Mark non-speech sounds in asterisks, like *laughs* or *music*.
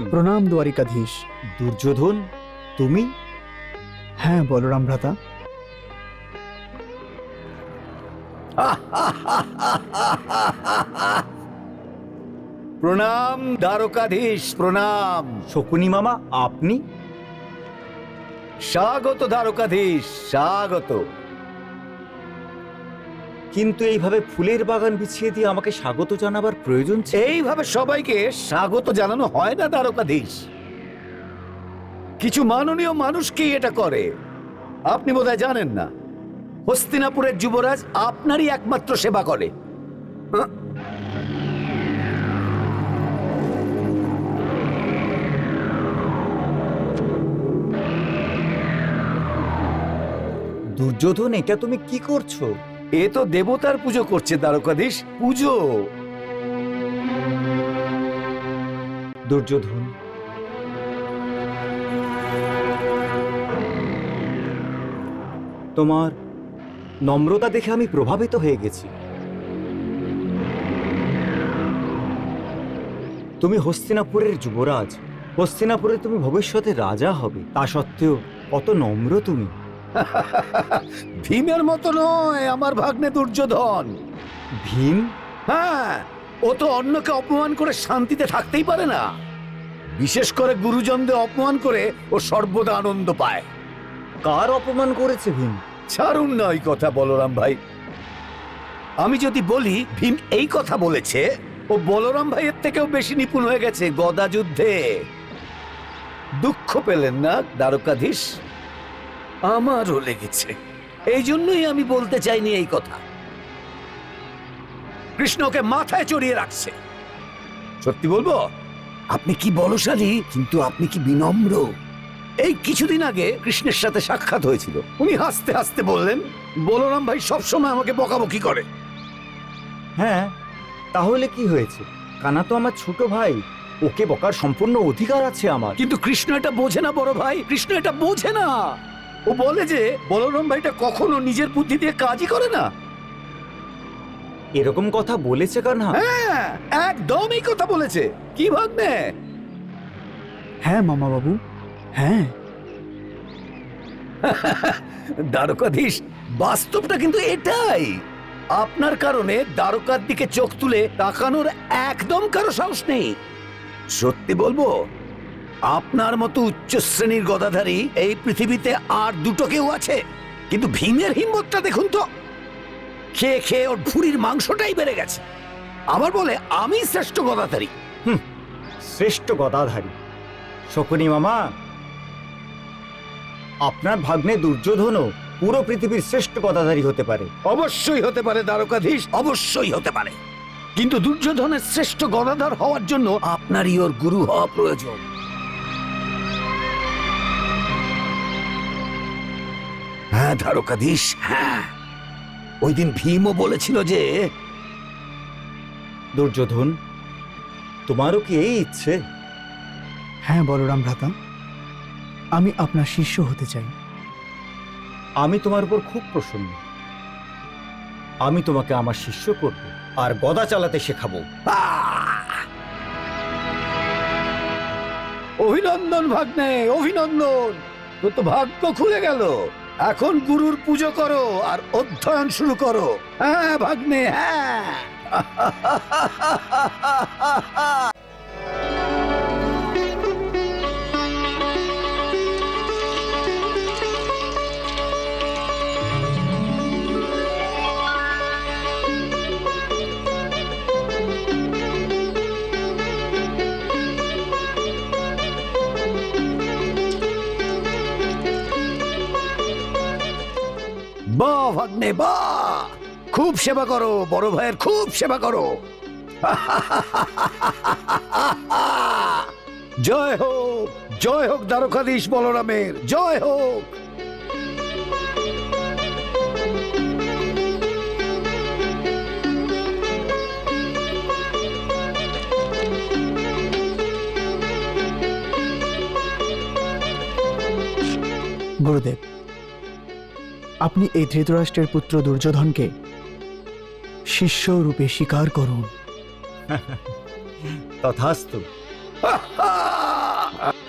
প্রণাম দ্বারিকাধীশ। দুর্যোধন তুমি? হ্যাঁ বলরাম ভ্রাতা। প্রণাম দ্বারকাধীশ প্রণাম। শকুনি মামা আপনি? স্বাগত দ্বারকাধীশ স্বাগত। কিন্তু এইভাবে ফুলের বাগান বিছিয়ে দিয়ে আমাকে স্বাগত জানাবার প্রয়োজন ছিল? এইভাবে সবাইকে স্বাগত জানানো হয় না দ্বারকাধীশ কিছু মাননীয় মানুষকেই এটা করে? আপনি বোধহয় জানেন না। হস্তিনাপুরের যুবরাজ আপনারই একমাত্র সেবা করে? দুর্যোধন এটা তুমি কি করছ? এ তো দেবতার পুজো করছে, দ্বারকাধীশ। পুজো। দুর্যোধন। তোমার নম্রতা দেখে আমি প্রভাবিত হয়ে গেছি। তুমি হস্তিনাপুরের যুবরাজ। হস্তিনাপুরে তুমি ভবিষ্যতে রাজা হবে। তা সত্ত্বেও কত নম্র তুমি। *laughs* ভীমের মতো নয় আমার ভাগ্নে দুর্যোধন। ভীম? হ্যাঁ ও তো অন্যকে অপমান করে শান্তিতে থাকতেই পারে না। বিশেষ করে গুরুজনদের অপমান করে ও সর্বদা আনন্দ পায়। কার অপমান করেছে ভীম? ছাড়ুন না ওই কথা বলরাম ভাই। আমি যদি বলি ভীম এই কথা বলেছে ও বলরাম ভাইয়ের থেকেও বেশি নিপুণ হয়ে গেছে গদা যুদ্ধে। দুঃখ পেলেন না দ্বারকাধীশ? আমারও লেগেছে। এই জন্যই আমি বলতে চাইনি এই কথা। কৃষ্ণকে মাথায় চড়িয়ে রাখছে। সত্যি বলব? আপনি কি বলশালী? কিন্তু আপনি কি বিনম্র? এই কিছুদিন আগে কৃষ্ণের সাথে সাক্ষাৎ হয়েছিল। উনি হাসতে হাসতে বললেন বলরাম ভাই সবসময় আমাকে বকাবকি করে। হ্যাঁ তাহলে কি হয়েছে? কানা তো আমার ছোট ভাই। ওকে বকার সম্পূর্ণ অধিকার আছে আমার। কিন্তু কৃষ্ণ এটা বোঝে না বড় ভাই। কৃষ্ণ এটা বোঝে না। ও বলে যে বলরাম ভাইটা কখনো নিজের বুদ্ধি দিয়ে কাজই করে না। এরকম কথা বলেছে কানা হ্যাঁ একদম এই কথা বলেছে। কি ভাগ্নে হ্যাঁ মামা বাবু হ্যাঁ। দ্বারকাধীশ বাস্তবটা কিন্তু এটাই। আপনার কারণে দ্বারকার দিকে চোখ তুলে তাকানোর একদম কারও সাহস নেই। সত্যি বলব আপনার মতো উচ্চ শ্রেণির গদাধারী এই পৃথিবীতে আর দুটো কেউ আছে। কিন্তু ভীমের হিম্মতটা দেখুন তো। খেয়ে খেয়ে ওর ভুড়ির মাংসটাই বেড়ে গেছে। আবার বলে আমি শ্রেষ্ঠ গদাধারী। হুম শ্রেষ্ঠ গদাধারী। শকুনি মামা আপনার ভাগ্নে দুর্যোধনও পুরো পৃথিবীর শ্রেষ্ঠ গদাধারী হতে পারে। অবশ্যই হতে পারে দ্বারকাধীশ। অবশ্যই হতে পারে। কিন্তু দুর্যোধনের শ্রেষ্ঠ গদাধর হওয়ার জন্য আপনারই ওর গুরু হওয়া প্রয়োজন। হ্যাঁ দ্বারকাধীশ হ্যাঁ। ওই দিন ভীমও বলেছিল যে দুর্যোধন তোমারও কি এই ইচ্ছে? হ্যাঁ বলরাম ভ্রাতা আমি আপনার শিষ্য হতে চাই। আমি তোমার উপর খুব প্রসন্ন। আমি তোমাকে আমার শিষ্য করব আর গদা চালাতে শেখাবো! অভিনন্দন ভাগ্নে অভিনন্দন। তোর তো ভাগ্য খুলে গেল। এখন গুরুর পুজো করো আর অধ্যয়ন শুরু করো। হ্যাঁ ভাগ্নে হ্যাঁ। *laughs* ভাগ্নে বাহ খুব সেবা করো, বড় ভাইয়ের খুব সেবা করো। *laughs* জয় হোক জয় হোক দ্বারকাধীশ বলরামের, জয় হোক। গুরুদেব আপনি এই ধৃতরাষ্ট্রের পুত্র দুর্যোধনকে শিষ্য রূপে স্বীকার করুন *laughs* তথাস্তু! *laughs*